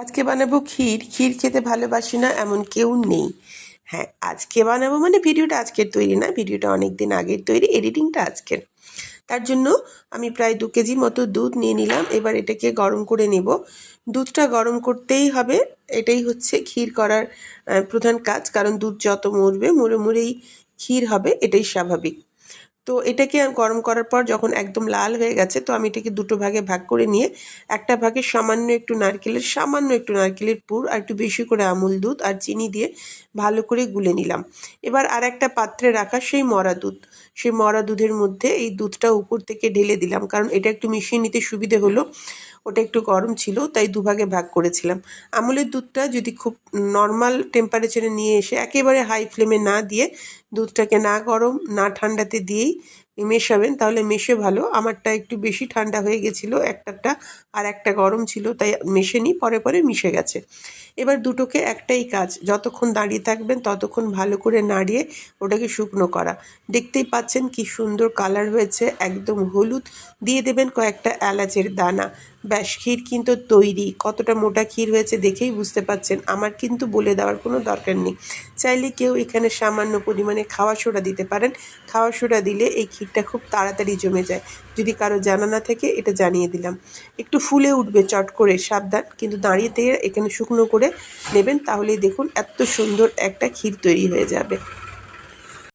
আজকে বানাবো ক্ষীর। ক্ষীর খেতে ভালোবাসি না, এমন কেউ নেই। হ্যাঁ আজকে বানাবো মানে ভিডিওটা আজকের তৈরি না, ভিডিওটা অনেক দিন আগের তৈরি, এডিটিংটা আজকের। তার জন্য আমি প্রায় দু কেজি মতো দুধ নিয়ে নিলাম, এবার এটাকে গরম করে নেব। দুধটা গরম করতেই হবে, এটাই হচ্ছে ক্ষীর করার প্রধান কাজ, কারণ দুধ যত মরবে মুড়ে মুড়েই ক্ষীর হবে, এটাই স্বাভাবিক। তো এটাকে গরম করার পর যখন একদম লাল হয়ে গেছে, তো আমি এটাকে দুটো ভাগে ভাগ করে নিয়ে, একটা ভাগে সামান্য একটু নারকেলের, সামান্য একটু নারকেলের পুর আর একটু বেশি করে আমুল দুধ আর চিনি দিয়ে ভালো করে গুলে নিলাম। এবার আর একটা পাত্রে রাখা সেই মরা দুধ। সেই মরা দুধের মধ্যে এই দুধটা উপর থেকে ঢেলে দিলাম, কারণ এটা একটু মিশিয়ে নিতে সুবিধে হলো। ওটা একটু গরম ছিল, তাই দুভাগে ভাগ করেছিলাম। আমুলের দুধটা যদি খুব নর্মাল টেম্পারেচারে নিয়ে এসে একেবারে হাই ফ্লেমে না দিয়ে দুধটাকে না গরম, না ঠান্ডাতে দিয়েই মেশাবেন, তাহলে মেশে ভালো। আমারটা একটু বেশি ঠান্ডা হয়ে গেছিল একটাটা আর একটা গরম ছিল, তাই মেশে নিই পরে পরে মিশে গেছে। এবার দুটোকে একটাই কাজ, যতক্ষণ দাঁড়িয়ে থাকবেন ততক্ষণ ভালো করে নাড়িয়ে ওটাকে শুকনো করা। দেখতেই পাচ্ছেন কি সুন্দর কালার হয়েছে, একদম হলুদ। দিয়ে দেবেন কয়েকটা এলাচের দানা। ব্যাস, ক্ষীর কিন্তু তৈরি। কতটা মোটা ক্ষীর হয়েছে দেখেই বুঝতে পাচ্ছেন। আমার কিন্তু বলে দেওয়ার কোনো দরকার নেই। চাইলে কেউ এখানে সামান্য পরিমাণে খাওয়া সোডা দিতে পারেন। খাওয়া সোডা দিলে এই ক্ষীরটা খুব তাড়াতাড়ি জমে যায়। যদি কারও জানা না থাকে, এটা জানিয়ে দিলাম। একটু ফুলে উঠবে চট করে, সাবধান। কিন্তু দাঁড়িয়ে থেকে এখানে শুকনো করে নেবেন, তাহলেই দেখুন এত সুন্দর একটা ক্ষীর তৈরি হয়ে যাবে।